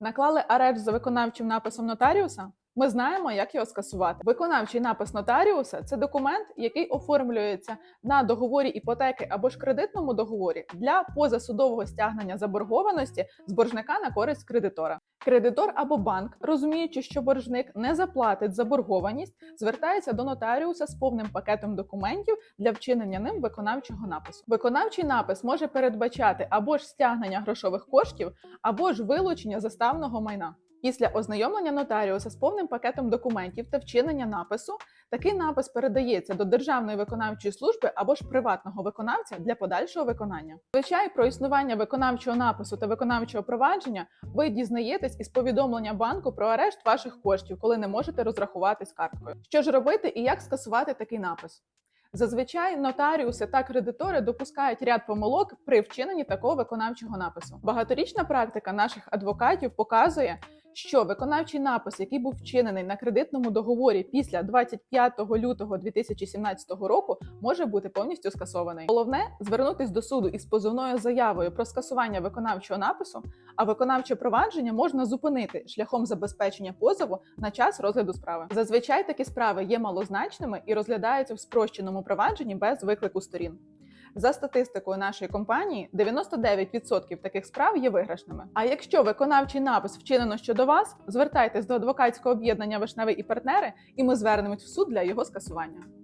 Наклали арешт за виконавчим написом нотаріуса. Ми знаємо, як його скасувати. Виконавчий напис нотаріуса це документ, який оформлюється на договорі іпотеки або ж кредитному договорі для позасудового стягнення заборгованості з боржника на користь кредитора. Кредитор або банк, розуміючи, що боржник не заплатить заборгованість, звертається до нотаріуса з повним пакетом документів для вчинення ним виконавчого напису. Виконавчий напис може передбачати або ж стягнення грошових коштів, або ж вилучення заставного майна. Після ознайомлення нотаріуса з повним пакетом документів та вчинення напису такий напис передається до Державної виконавчої служби або ж приватного виконавця для подальшого виконання. Звичай про існування виконавчого напису та виконавчого провадження ви дізнаєтесь із повідомлення банку про арешт ваших коштів, коли не можете розрахуватись карткою. Що ж робити і як скасувати такий напис? Зазвичай нотаріуси та кредитори допускають ряд помилок при вчиненні такого виконавчого напису. Багаторічна практика наших адвокатів показує, що виконавчий напис, який був вчинений на кредитному договорі після 25 лютого 2017 року, може бути повністю скасований. Головне звернутись до суду із позовною заявою про скасування виконавчого напису, а виконавче провадження можна зупинити шляхом забезпечення позову на час розгляду справи. Зазвичай такі справи є малозначними і розглядаються в спрощеному провадженні без виклику сторін. За статистикою нашої компанії, 99% таких справ є виграшними. А якщо виконавчий напис вчинено щодо вас, звертайтесь до адвокатського об'єднання Вишневий і партнери, і ми звернемось в суд для його скасування.